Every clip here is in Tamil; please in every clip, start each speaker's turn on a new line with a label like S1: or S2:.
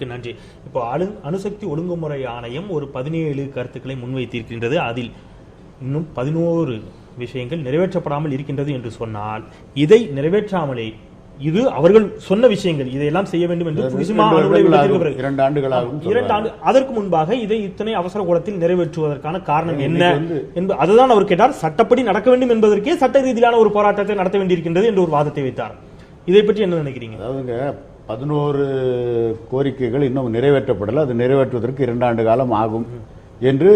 S1: விளக்கத்திற்கு நன்றி. இப்போ அணு அணுசக்தி ஒழுங்குமுறை ஆணையம் ஒரு பதினேழு கருத்துக்களை முன்வைத்திருக்கின்றது. அதில் இன்னும் பதினோரு விஷயங்கள் நிறைவேற்றப்படாமல் இருக்கின்றது என்று சொன்னால் இதை நிறைவேற்றாமலே இது அவர்கள் சொன்ன விஷயங்கள் இதையெல்லாம் செய்ய வேண்டும் என்று
S2: இரண்டு.
S1: பிறகு
S2: இரண்டு
S1: ஆண்டு அதற்கு முன்பாக இதை இத்தனை அவசர கோலத்தில் நிறைவேற்றுவதற்கான காரணம் என்ன
S2: இன்னைக்கு வந்து-
S1: என்ப அதுதான் அவர் கேட்டார். சட்டப்படி நடக்க வேண்டும் என்பதற்கே சட்ட ரீதியிலான ஒரு போராட்டத்தை நடத்த வேண்டியிருக்கின்றது என்று ஒரு வாதத்தை வைத்தார். இதை பற்றி என்ன நினைக்கிறீங்க?
S2: அதாவதுங்க பதினோரு கோரிக்கைகள் இன்னும் நிறைவேற்றப்படலை. அது நிறைவேற்றுவதற்கு இரண்டாண்டு காலம் ஆகும் என்று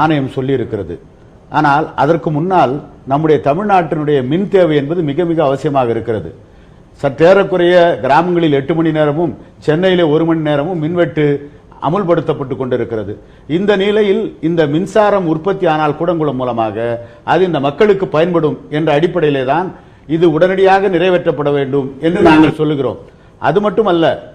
S2: ஆணையம் சொல்லியிருக்கிறது. ஆனால் அதற்கு முன்னால் நம்முடைய தமிழ்நாட்டினுடைய மின் தேவை என்பது மிக மிக அவசியமாக இருக்கிறது. சற்றேறக்குறைய கிராமங்களில் எட்டு மணி நேரமும் சென்னையில் ஒரு மணி நேரமும் மின்வெட்டு அமுல்படுத்தப்பட்டு கொண்டிருக்கிறது. இந்த நிலையில் இந்த மின்சாரம் உற்பத்தி ஆனால் கூடங்குளம் மூலமாக அது இந்த மக்களுக்கு பயன்படும் என்ற அடிப்படையிலே தான் இது உடனடியாக நிறைவேற்றப்பட வேண்டும் என்று நாங்கள் சொல்லுகிறோம். அது மட்டுமல்ல.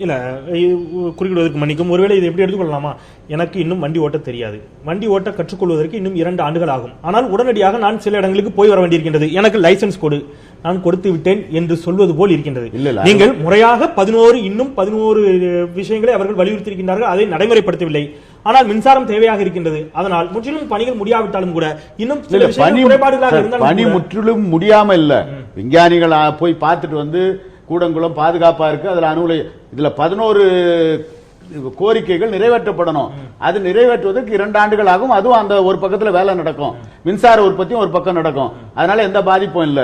S1: அல்ல இது குறிப்பிடுவதற்கு மன்னிக்கும். ஒருவேளை இதை எப்படி எடுத்துக்கொள்ளலாமா? எனக்கு இன்னும் வண்டி ஓட்ட தெரியாது. வண்டி ஓட்ட கற்றுக்கொள்வதற்கு இன்னும் இரண்டு ஆண்டுகள் ஆகும். ஆனால் உடனடியாக நான் சில இடங்களுக்கு போய் வர வேண்டியிருக்கின்றது. எனக்கு லைசென்ஸ் கொடு. நான் கொடுத்து விட்டேன் என்று சொல்வது போல் இருக்கின்றது. நீங்கள் முறையாக பதினோரு இன்னும் பதினோரு விஷயங்களை அவர்கள் வலியுறுத்தியிருக்கின்றார்கள். அதை நடைமுறைப்படுத்தவில்லை. ஆனால் மின்சாரம் தேவையாக இருக்கின்றது. அதனால் முற்றிலும் பணிகள் முடியாவிட்டாலும் கூட இன்னும்
S2: பணி முற்றிலும் முடியாம இல்ல. விஞ்ஞானிகள் போய் பார்த்துட்டு வந்து கூடங்குளம் பாதுகாப்பா இருக்கு. அதுல அணுகுலை இதுல பதினோரு கோரிக்கைகள் நிறைவேற்றப்படணும். அது நிறைவேற்றுவதற்கு இரண்டு ஆண்டுகள் ஆகும். அதுவும் அந்த ஒரு பக்கத்துல வேலை நடக்கும். மின்சார உற்பத்தியும் ஒரு பக்கம் நடக்கும். அதனால எந்த பாதிப்பும் இல்ல.